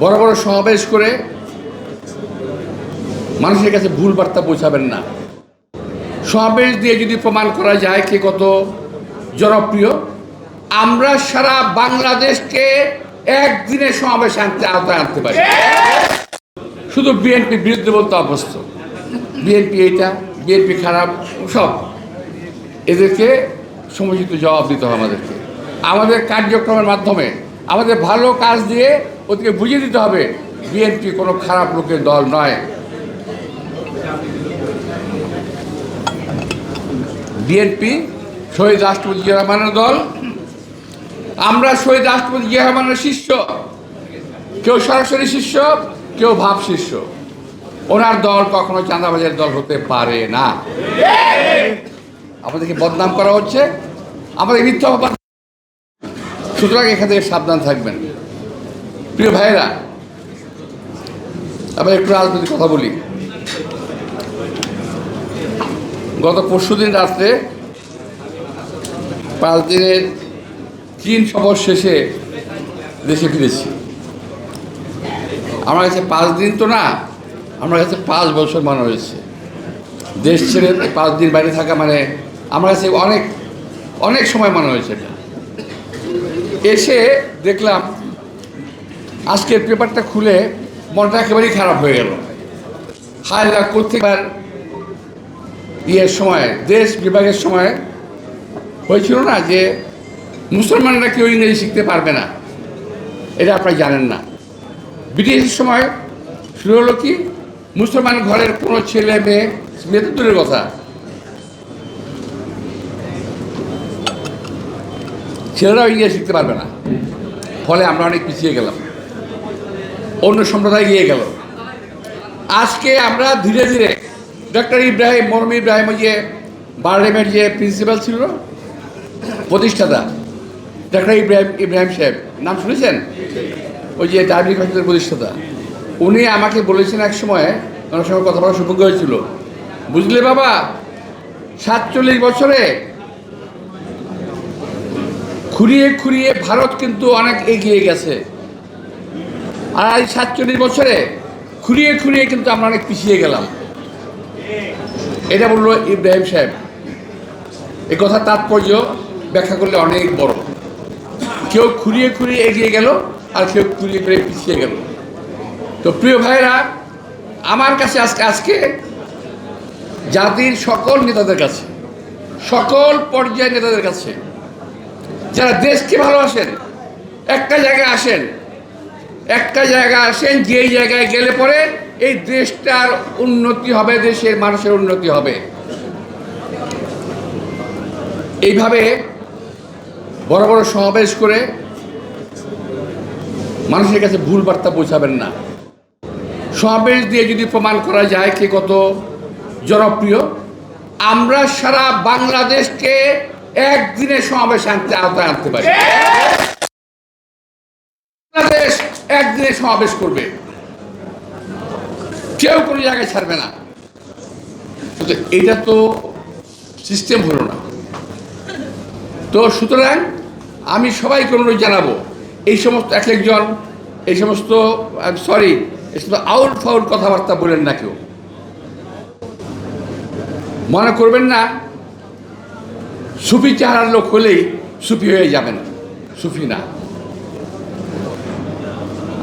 বড় বড় সমাবেশ করে মানুষের কাছে ভুল বার্তা পৌঁছাবেন না। সমাবেশ দিয়ে যদি প্রমাণ করা যায় কে কত জনপ্রিয়, আমরা সারা বাংলাদেশকে একদিনের সমাবেশ আনতে আওতায় আনতে পারি। শুধু বিএনপি বিরুদ্ধে বলতে অভ্যস্ত। বিএনপি এইটা, বিএনপি খারাপ, সব। এদেরকে সমুচিত জবাব দিতে হবে আমাদেরকে। আমাদের কার্যক্রমের মাধ্যমে, আমাদের ভালো কাজ দিয়ে ওদেরকে বুঝিয়ে দিতে হবে বিএনপি কোনো খারাপ লোকের দল নয়। বিএনপি শহীদ রাষ্ট্রপতি জিয়া রহমানের দল। আমরা শহীদ রাষ্ট্রপতি জিয়া রহমানের শিষ্য। কেউ সরাসরি শিষ্য, কেউ ভাব শিষ্য। ওনার দল কখনো চাঁদাবাজের দল হতে পারে না। আমাদেরকে বদনাম করা হচ্ছে। আমাদের মিথ্যা সুতরাং এখান থেকে সাবধান থাকবেন। প্রিয় ভাইয়েরা, আবার একটু রাজনৈতিক কথা বলি। গত পরশু দিন রাত্রে পাঁচ দিনের চীন সফর শেষে দেশে ফিরেছি। আমার কাছে পাঁচ দিন তো না, আমার কাছে পাঁচ বছর মনে হয়েছে। দেশ ছেড়ে পাঁচ দিন বাইরে থাকা মানে আমার কাছে অনেক অনেক সময় মনে হয়েছে এটা। এসে দেখলাম আজকের পেপারটা খুলে মনটা একেবারেই খারাপ হয়ে গেল। লাখ করতে পার ইয়ের সময়, দেশ বিভাগের সময় হয়েছিল না যে মুসলমানরা কেউ ইংরেজি শিখতে পারবে না? এটা আপনারা জানেন না। ব্রিটিশের সময় শুরু হলো কি, মুসলমান ঘরের কোনো ছেলে মেয়ে মেয়ে তো দূরের কথা। ছেলেরাও ইংরেজি শিখতে পারবে না। ফলে আমরা অনেক পিছিয়ে গেলাম। অন্য সম্প্রদায় গিয়ে গেল। আজকে আমরা ধীরে ধীরে ডক্টর ইব্রাহিম মরম ইব্রাহিম যে বারডেমের যে প্রিন্সিপাল ছিল, প্রতিষ্ঠাতা, ডক্টর ইব্রাহিম ইব্রাহিম সাহেব, নাম শুনেছেন? ওই যে ডায়াবেটিক হসপিটালের প্রতিষ্ঠাতা। উনি আমাকে বলেছেন এক সময়, ওনার সঙ্গে কথা বলার সৌভাগ্য হয়েছিল। বুঝলে বাবা, সাতচল্লিশ বছরে খুঁড়িয়ে খুঁড়িয়ে ভারত কিন্তু অনেক এগিয়ে গেছে। আর এই সাতচল্লিশ বছরে খুঁড়িয়ে খুঁড়িয়ে কিন্তু আমরা অনেক পিছিয়ে গেলাম। এটা বলল ইব্রাহিম সাহেব। এ কথা তাৎপর্য ব্যাখ্যা করলে অনেক বড়। কেউ খুঁড়িয়ে খুঁড়িয়ে এগিয়ে গেল আর কেউ খুঁড়িয়ে খুঁড়িয়ে পিছিয়ে গেল। তো প্রিয় ভাইরা আমার কাছে আজকে আজকে জাতির সকল নেতাদের কাছে, সকল পর্যায়ের নেতাদের কাছে, যারা দেশকে ভালোবাসেন, একটা জায়গায় আসেন একটা জায়গায় আসেন, যেই জায়গায় গেলে পরে এই দেশটার উন্নতি হবে, দেশের মানুষের উন্নতি হবে। এইভাবে বড় বড় সমাবেশ করে মানুষের কাছে ভুল বার্তা পৌঁছাবেন না। সমাবেশ দিয়ে যদি প্রমাণ করা যায় কে কত জনপ্রিয়, আমরা সারা বাংলাদেশকে একদিনের সমাবেশ আনতে আওতায় আনতে পারি। একদিনে সমাবেশ করবে। কেউ কোনো জায়গায় ছাড়বে না। কিন্তু এটা তো সিস্টেম হলো না। তো সুতরাং আমি সবাইকে অনুরোধ জানাব, এই সমস্ত এক একজন এই সমস্ত সরি এই সমস্ত আউট ফাউল কথাবার্তা বলেন না কেউ। মনে করবেন না, সুফি চেহারার লোক হলেই সুফি হয়ে যাবেন, সুফি না।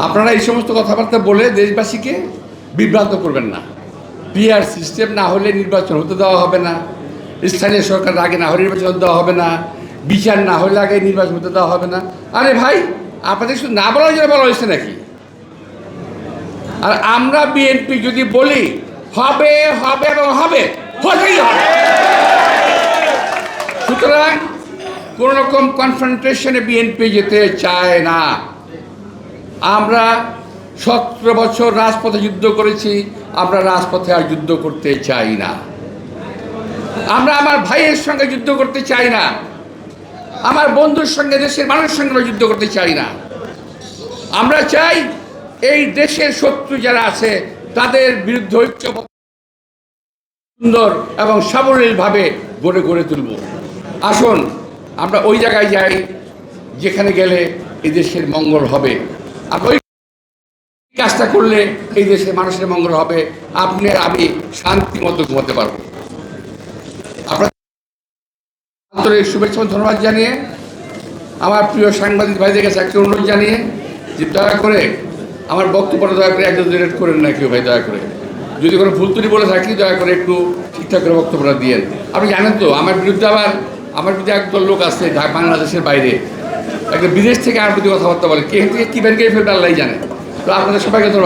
আপনারা এই সমস্ত কথাবার্তা বলে দেশবাসীকে বিভ্রান্ত করবেন না। পিআর সিস্টেম না হলে নির্বাচন হতে দেওয়া হবে না। স্থানীয় সরকার আগে না হলে নির্বাচন দেওয়া হবে না। বিচার না হলে আগে নির্বাচন হতে দেওয়া হবে না। আরে ভাই, আপনাদের শুধু না বলার জন্য বলা হয়েছে নাকি? আর আমরা বিএনপি যদি বলি, হবে হবে এবং হবে সুতরাং কোন রকম কনফ্রন্টেশনে বিএনপি যেতে চায় না। আমরা সতেরো বছর রাজপথে যুদ্ধ করেছি, আমরা রাজপথে আর যুদ্ধ করতে চাই না। আমরা আমার ভাইয়ের সঙ্গে যুদ্ধ করতে চাই না। আমার বন্ধুর সঙ্গে, দেশের মানুষের সঙ্গে যুদ্ধ করতে চাই না। আমরা চাই এই দেশের শত্রু যারা আছে, তাদের বিরুদ্ধে ঐক্য সুন্দর এবং সাবলীলভাবে গড়ে গড়ে তুলব। আসুন, আমরা ওই জায়গায় যাই, যেখানে গেলে এই দেশের মঙ্গল হবে। আর ওই কাজটা করলে এই দেশে মানুষের মঙ্গল হবে। আপনি আমি শান্তি মতো ঘুমাতে পারব। আপনার শুভেচ্ছা ধন্যবাদ জানিয়ে আমার প্রিয় সাংবাদিক ভাইদের কাছে একটা অনুরোধ জানিয়ে যে দয়া করে আমার বক্তব্যটা দয়া করে একজন ডিলেট করেন না কেউ ভাই, দয়া করে। যদি কোনো ভুল ত্রুটি বলে থাকি, দয়া করে একটু ঠিকঠাক করে বক্তব্যটা দিয়েন। আপনি জানেন তো, আমার বিরুদ্ধে আবার, আমার বিরুদ্ধে একদল লোক আছে বাংলাদেশের বাইরে। একটা বিদেশ থেকে আমার প্রতি কথাবার্তা বলে। কে থেকে কী ব্যাংকে ফেলবে আল্লাহ জানে। তো আপনাদের সবাইকে